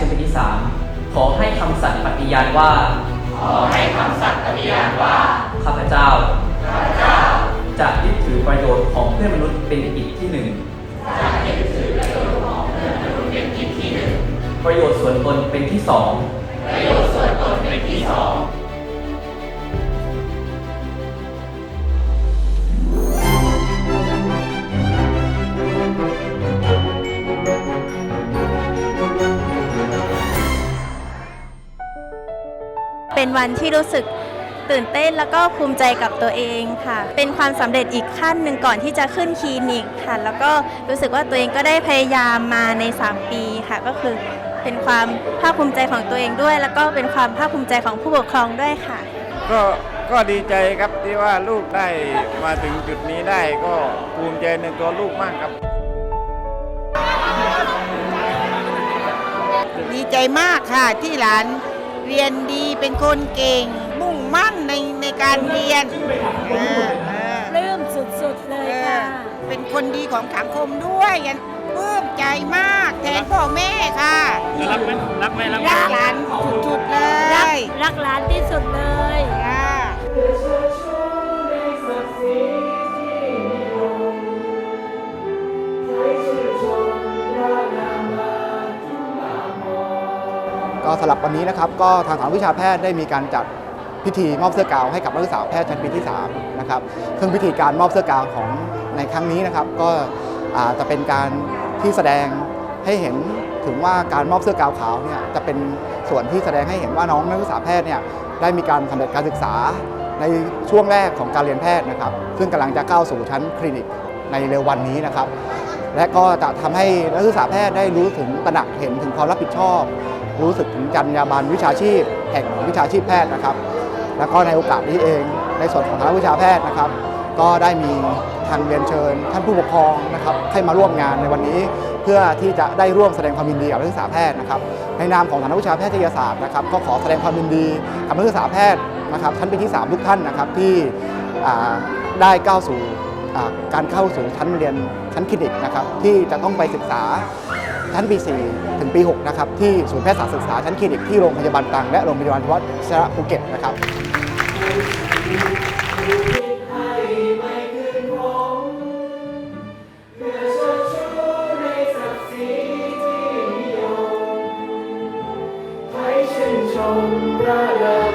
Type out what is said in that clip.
ชั้นปีที่สามขอให้คำสัตย์ปฏิญาณว่า ขอให้คำสัตย์ปฏิญาณว่า ข้าพเจ้า ข้าพเจ้า จะยึดถือประโยชน์ของเพื่อนมนุษย์เป็นกิจที่หนึ่งจะยึดถือประโยชน์ของเพื่อนมนุษย์เป็นกิจที่หนึ่งประโยชน์ส่วนตนเป็นที่สอง เป็นวันที่รู้สึกตื่นเต้นแล้วก็ภูมิใจกับตัวเองค่ะ เป็นความสำเร็จอีกขั้นหนึ่งก่อนที่จะขึ้นคลินิกค่ะ แล้วก็รู้สึกว่าตัวเองก็ได้พยายามมาใน 3 ปีค่ะ ก็คือเป็นความภาคภูมิใจของตัวเองด้วย แล้วก็เป็นความภาคภูมิใจของผู้ปกครองด้วยค่ะ ก็ก็ดีใจครับที่ว่าลูกได้มาถึงจุดนี้ได้ก็ภูมิใจในตัวลูกมากครับ ดีใจมากค่ะที่หลาน เรียนดีเป็นคนเก่ง มุ่งมั่นในในการเรียนเออเออปลื้มสุดๆเลยเออค่ะเป็นคนดีของสังคมด้วยยันปลื้มใจมากแทนพ่อแม่ค่ะรักไหมรักไหมรักรักหลานสุ ก็สำหรับวันนี้นะครับก็ทางสถานวิชาแพทย์ได้มีการจัดพิธีมอบเสื้อกาวให้กับนักศึกษาแพทย์ชั้นปีที่3นะครับซึ่งพิธีการมอบเสื้อกาวของในครั้งนี้นะครับ ก็จะเป็นการที่แสดงให้เห็นถึงว่าการมอบเสื้อกาวขาวเนี่ยจะเป็นส่วนที่แสดงให้เห็นว่าน้องนักศึกษาแพทย์เนี่ยได้มีการสำเร็จการศึกษาในช่วงแรกของการเรียนแพทย์นะครับ ซึ่งกำลังจะก้าวสู่ชั้นคลินิกในเร็ววันนี้นะครับ และก็จะทำให้นักศึกษาแพทย์ได้รู้ถึงตระหนักเห็นถึงความรับผิดชอบ รู้สึกถึงจรรยาบรรณวิชาชีพ แห่งวิชาชีพแพทย์นะครับ แล้วก็ในโอกาสนี้เองในส่วนของคณะวิชาแพทย์นะครับ ก็ได้มีทางเรียนเชิญ ท่านผู้ปกครองนะครับให้มาร่วมงานในวันนี้ เพื่อที่จะได้ร่วมแสดงความยินดีกับนักศึกษาแพทย์นะครับในนามของคณะวิชาแพทยศาสตร์นะครับ ก็ขอแสดงความยินดีกับนักศึกษาแพทย์นะครับชั้นปีที่ 3 ทุกท่านนะครับที่ได้ก้าวสู่การเข้าสู่ชั้นเรียนชั้นคลินิกนะครับที่จะต้องไปศึกษา ชั้นปี 4 ถึงปี 6 นะครับ ที่ศูนย์แพทยศาสตร์ศึกษาชั้นคลินิกที่โรงพยาบาลตรังและโรงพยาบาลวัดสระภูเก็ตนะครับระเลิ